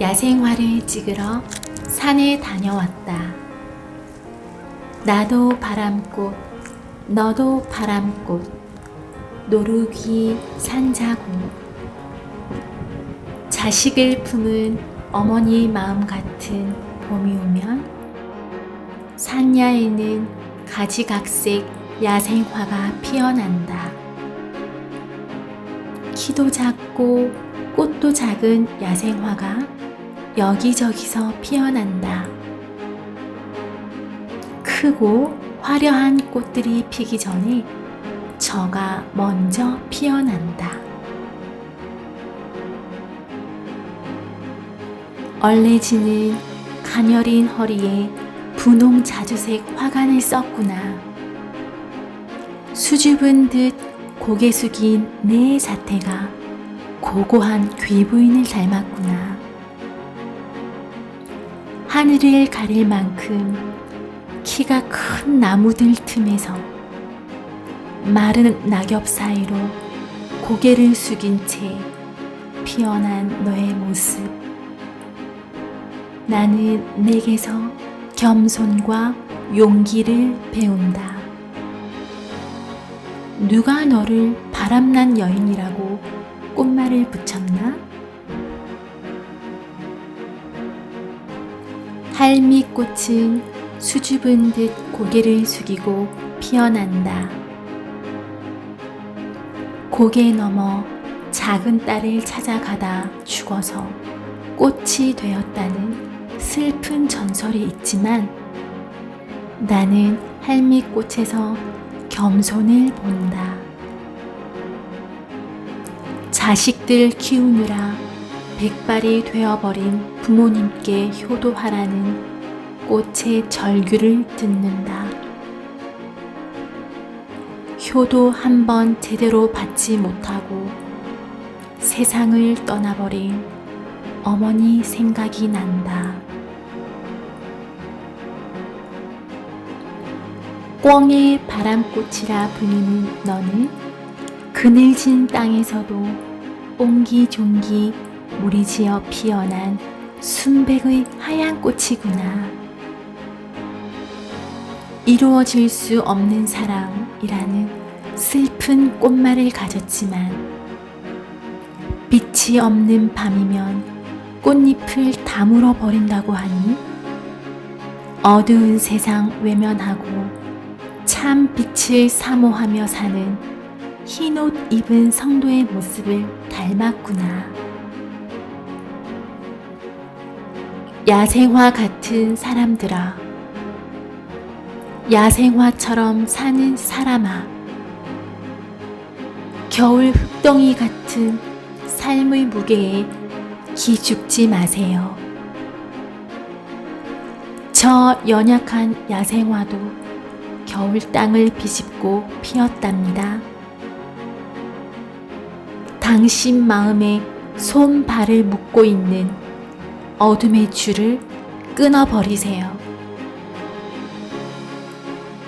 야생화를 찍으러 산에 다녀왔다. 나도 바람꽃, 너도 바람꽃, 노루귀 산자고. 자식을 품은 어머니 마음 같은 봄이 오면 산야에는 가지각색 야생화가 피어난다. 키도 작고 꽃도 작은 야생화가 여기저기서 피어난다. 크고 화려한 꽃들이 피기 전에 저가 먼저 피어난다. 얼레지는 가녀린 허리에 분홍 자주색 화관을 썼구나. 수줍은 듯 고개 숙인 내 자태가 고고한 귀부인을 닮았구나. 하늘을 가릴 만큼 키가 큰 나무들 틈에서 마른 낙엽 사이로 고개를 숙인 채 피어난 너의 모습. 나는 내게서 겸손과 용기를 배운다. 누가 너를 바람난 여인이라고 꽃말을 붙였나? 할미꽃은 수줍은 듯 고개를 숙이고 피어난다. 고개 넘어 작은 딸을 찾아가다 죽어서 꽃이 되었다는 슬픈 전설이 있지만 나는 할미꽃에서 겸손을 본다. 자식들 키우느라 백발이 되어버린 부모님께 효도하라는 꽃의 절규를 듣는다. 효도 한 번 제대로 받지 못하고 세상을 떠나버린 어머니 생각이 난다. 꿩의 바람꽃이라 불리는 너는 그늘진 땅에서도 옹기종기 무리지어 피어난 순백의 하얀 꽃이구나. 이루어질 수 없는 사랑이라는 슬픈 꽃말을 가졌지만 빛이 없는 밤이면 꽃잎을 다물어 버린다고 하니 어두운 세상 외면하고 참 빛을 사모하며 사는 흰옷 입은 성도의 모습을 닮았구나. 야생화 같은 사람들아. 야생화처럼 사는 사람아. 겨울 흙덩이 같은 삶의 무게에 기죽지 마세요. 저 연약한 야생화도 겨울 땅을 비집고 피었답니다. 당신 마음에 손발을 묶고 있는 어둠의 줄을 끊어버리세요.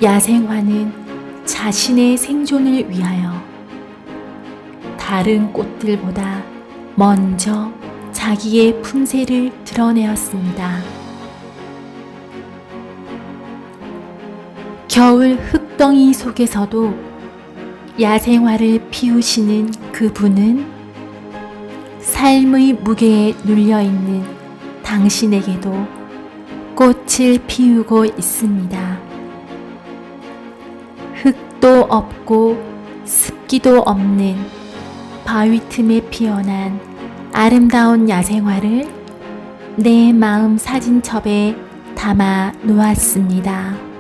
야생화는 자신의 생존을 위하여 다른 꽃들보다 먼저 자기의 품새를 드러내었습니다. 겨울 흙덩이 속에서도 야생화를 피우시는 그분은 삶의 무게에 눌려있는 당신에게도 꽃을 피우고 있습니다. 흙도 없고 습기도 없는 바위 틈에 피어난 아름다운 야생화를 내 마음 사진첩에 담아 놓았습니다.